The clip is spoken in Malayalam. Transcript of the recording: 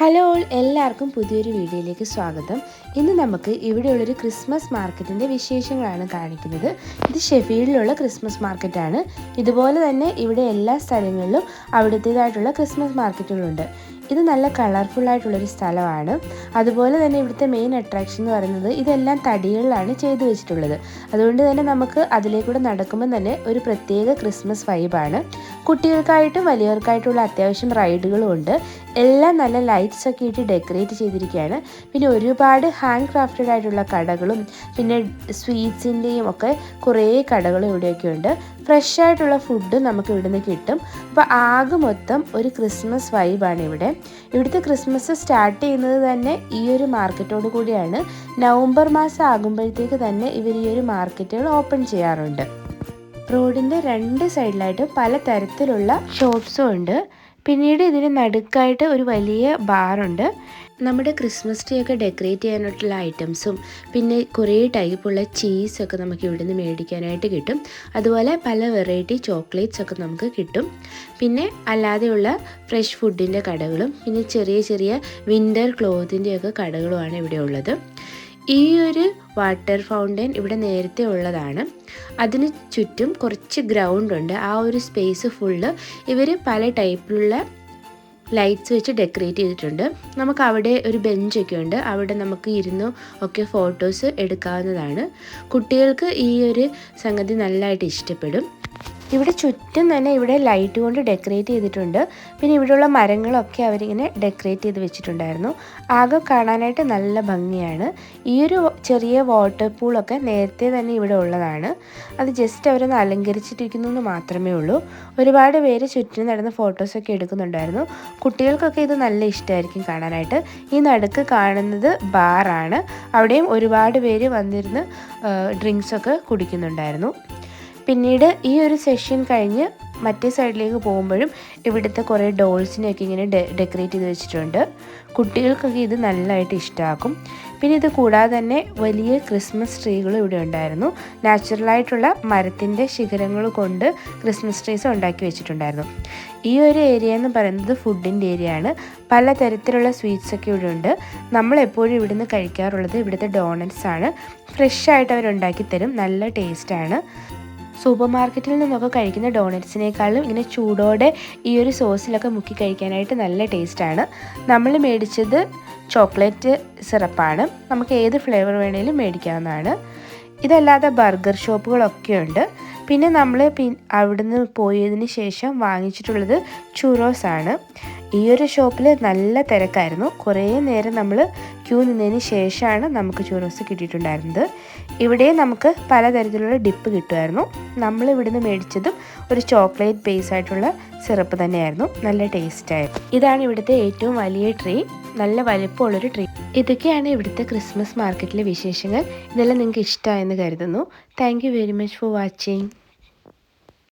ഹലോ ഓൾ എല്ലാവർക്കും പുതിയൊരു വീഡിയോയിലേക്ക് സ്വാഗതം. ഇന്ന് നമുക്ക് ഇവിടെയുള്ളൊരു ക്രിസ്മസ് മാർക്കറ്റിന്റെ വിശേഷങ്ങളാണ് കാണിക്കുന്നത്. ഇത് ഷെഫീൽഡിലുള്ള ക്രിസ്മസ് മാർക്കറ്റാണ്. ഇതുപോലെ തന്നെ ഇവിടെ എല്ലാ സ്ഥലങ്ങളിലും അവിടുത്തേതായിട്ടുള്ള ക്രിസ്മസ് മാർക്കറ്റുകളുണ്ട്. ഇത് നല്ല കളർഫുള്ളായിട്ടുള്ളൊരു സ്ഥലമാണ്. അതുപോലെ തന്നെ ഇവിടുത്തെ മെയിൻ അട്രാക്ഷൻ എന്ന് പറയുന്നത് ഇതെല്ലാം തടികളിലാണ് ചെയ്തു വെച്ചിട്ടുള്ളത്. അതുകൊണ്ട് തന്നെ നമുക്ക് അതിലേക്കൂടെ നടക്കുമ്പോൾ തന്നെ ഒരു പ്രത്യേക ക്രിസ്മസ് വൈബാണ് കുട്ടികൾക്കായിട്ടും വലിയവർക്കായിട്ടുള്ള അത്യാവശ്യം റൈഡുകളും ഉണ്ട്. എല്ലാം നല്ല ലൈറ്റ്സ് ഒക്കെ ഇട്ട് ഡെക്കറേറ്റ് ചെയ്തിരിക്കുകയാണ്. പിന്നെ ഒരുപാട് ഹാൻഡ് ക്രാഫ്റ്റഡ് ആയിട്ടുള്ള കടകളും പിന്നെ സ്വീറ്റ്സിന്റെയും ഒക്കെ കുറേ കടകളും ഇവിടെയൊക്കെ ഉണ്ട്. ഫ്രഷ് ആയിട്ടുള്ള ഫുഡ് നമുക്ക് ഇവിടുന്ന് കിട്ടും. അപ്പോൾ ആകെ മൊത്തം ഒരു ക്രിസ്മസ് വൈബാണ് ഇവിടെ. ഇവിടുത്തെ ക്രിസ്മസ് സ്റ്റാർട്ട് ചെയ്യുന്നത് തന്നെ ഈ ഒരു മാർക്കറ്റോട് കൂടിയാണ്. നവംബർ മാസം ആകുമ്പോഴത്തേക്ക് തന്നെ ഇവർ ഈ ഒരു മാർക്കറ്റുകൾ ഓപ്പൺ ചെയ്യാറുണ്ട്. റോഡിന്റെ രണ്ട് സൈഡിലായിട്ട് പല തരത്തിലുള്ള ഷോപ്സും ഉണ്ട്. പിന്നീട് ഇതിന് നടുക്കായിട്ട് ഒരു വലിയ ബാറുണ്ട് നമ്മുടെ ക്രിസ്മസ് ട്രീ ഒക്കെ ഡെക്കറേറ്റ് ചെയ്യാനായിട്ടുള്ള ഐറ്റംസും പിന്നെ കുറേ ടൈപ്പുള്ള ചീസൊക്കെ നമുക്ക് ഇവിടെ നിന്ന് മേടിക്കാനായിട്ട് കിട്ടും. അതുപോലെ പല വെറൈറ്റി ചോക്ലേറ്റ്സ് ഒക്കെ നമുക്ക് കിട്ടും. പിന്നെ അല്ലാതെയുള്ള ഫ്രഷ് ഫുഡിന്റെ കടകളും പിന്നെ ചെറിയ ചെറിയ വിന്റർ ക്ലോത്തിന്റെയൊക്കെ കടകളുമാണ് ഇവിടെ ഉള്ളത്. ഈ ഒരു വാട്ടർ ഫൗണ്ടൻ ഇവിടെ നേരത്തെ ഉള്ളതാണ്. അതിന് ചുറ്റും കുറച്ച് ഗ്രൗണ്ട് ഉണ്ട്. ആ ഒരു സ്പേസ് ഫുള്ള് ഇവർ പല ടൈപ്പിലുള്ള ലൈറ്റ്സ് വെച്ച് ഡെക്കറേറ്റ് ചെയ്തിട്ടുണ്ട്. നമുക്ക് അവിടെ ഒരു ബെഞ്ചൊക്കെ ഉണ്ട്. അവിടെ നമുക്ക് ഇരുന്ന് ഒക്കെ ഫോട്ടോസ് എടുക്കാവുന്നതാണ്. കുട്ടികൾക്ക് ഈ ഒരു സംഗതി നല്ലതായിട്ട് ഇഷ്ടപ്പെടും. ഇവിടെ ചുറ്റും തന്നെ ഇവിടെ ലൈറ്റ് കൊണ്ട് ഡെക്കറേറ്റ് ചെയ്തിട്ടുണ്ട്. പിന്നെ ഇവിടെയുള്ള മരങ്ങളൊക്കെ അവരിങ്ങനെ ഡെക്കറേറ്റ് ചെയ്ത് വെച്ചിട്ടുണ്ടായിരുന്നു. ആകെ കാണാനായിട്ട് നല്ല ഭംഗിയാണ്. ഈ ഒരു ചെറിയ വാട്ടർ പൂളൊക്കെ നേരത്തെ തന്നെ ഇവിടെ ഉള്ളതാണ്. അത് ജസ്റ്റ് അവരൊന്ന് അലങ്കരിച്ചിട്ടിരിക്കുന്നു എന്ന് മാത്രമേ ഉള്ളൂ. ഒരുപാട് പേര് ചുറ്റിനും നടന്ന് ഫോട്ടോസൊക്കെ എടുക്കുന്നുണ്ടായിരുന്നു. കുട്ടികൾക്കൊക്കെ ഇത് നല്ല ഇഷ്ടമായിരിക്കും കാണാനായിട്ട്. ഈ നടുക്ക് കാണുന്നത് ബാറാണ് അവിടെയും ഒരുപാട് പേര് വന്നിരുന്ന് ഡ്രിങ്ക്സൊക്കെ കുടിക്കുന്നുണ്ടായിരുന്നു. പിന്നീട് ഈ ഒരു സെഷൻ കഴിഞ്ഞ് മറ്റേ സൈഡിലേക്ക് പോകുമ്പോഴും ഇവിടുത്തെ കുറേ ഡോൾസിനെയൊക്കെ ഇങ്ങനെ ഡെക്കറേറ്റ് ചെയ്ത് വെച്ചിട്ടുണ്ട്. കുട്ടികൾക്കൊക്കെ ഇത് നല്ലതായിട്ട് ഇഷ്ടമാക്കും പിന്നെ ഇത് കൂടാതെ തന്നെ വലിയ ക്രിസ്മസ് ട്രീകളും ഇവിടെ ഉണ്ടായിരുന്നു. നാച്ചുറലായിട്ടുള്ള മരത്തിന്റെ ശിഖരങ്ങൾ കൊണ്ട് ക്രിസ്മസ് ട്രീസ് ഉണ്ടാക്കി വെച്ചിട്ടുണ്ടായിരുന്നു. ഈ ഒരു ഏരിയ എന്ന് പറയുന്നത് ഫുഡിന്റെ ഏരിയ ആണ്. പലതരത്തിലുള്ള സ്വീറ്റ്സ് ഒക്കെ ഇവിടെ ഉണ്ട്. നമ്മൾ എപ്പോഴും ഇവിടുന്ന് കഴിക്കാറുള്ളത് ഇവിടുത്തെ ഡോണറ്റ്സ് ആണ്. ഫ്രഷ് ആയിട്ട് അവർ ഉണ്ടാക്കി തരും. നല്ല ടേസ്റ്റാണ് സൂപ്പർ മാർക്കറ്റിൽ നിന്നൊക്കെ കഴിക്കുന്ന ഡോണറ്റ്സിനേക്കാളും ഇങ്ങനെ ചൂടോടെ ഈ ഒരു സോസിലൊക്കെ മുക്കി കഴിക്കാനായിട്ട് നല്ല ടേസ്റ്റാണ്. നമ്മൾ മേടിച്ചത് ചോക്ലേറ്റ് സിറപ്പാണ്. നമുക്ക് ഏത് ഫ്ലേവർ വേണേലും മേടിക്കാവുന്നതാണ്. ഇതല്ലാതെ ബർഗർ ഷോപ്പുകളൊക്കെ ഉണ്ട് പിന്നെ നമ്മൾ പി അവിടുന്ന് പോയതിന് ശേഷം വാങ്ങിച്ചിട്ടുള്ളത് ചുറോസാണ്. ഈ ഒരു ഷോപ്പിൽ നല്ല തിരക്കായിരുന്നു. കുറേ നേരം നമ്മൾ ക്യൂ നിന്നതിന് ശേഷമാണ് നമുക്ക് ചുറോസ് കിട്ടിയിട്ടുണ്ടായിരുന്നത്. ഇവിടെ നമുക്ക് പലതരത്തിലുള്ള ഡിപ്പ് കിട്ടുമായിരുന്നു. നമ്മൾ ഇവിടുന്ന് മേടിച്ചതും ഒരു ചോക്ലേറ്റ് ബേസ് ആയിട്ടുള്ള സിറപ്പ് തന്നെയായിരുന്നു. നല്ല ടേസ്റ്റായിരുന്നു ഇതാണ് ഇവിടുത്തെ ഏറ്റവും വലിയ ട്രീ നല്ല വലിപ്പമുള്ളൊരു ട്രീ ഇതൊക്കെയാണ് ഇവിടുത്തെ ക്രിസ്മസ് മാർക്കറ്റിലെ വിശേഷങ്ങൾ. ഇതെല്ലാം നിങ്ങൾക്ക് ഇഷ്ടമായെന്ന് കരുതുന്നു. Thank very much for watching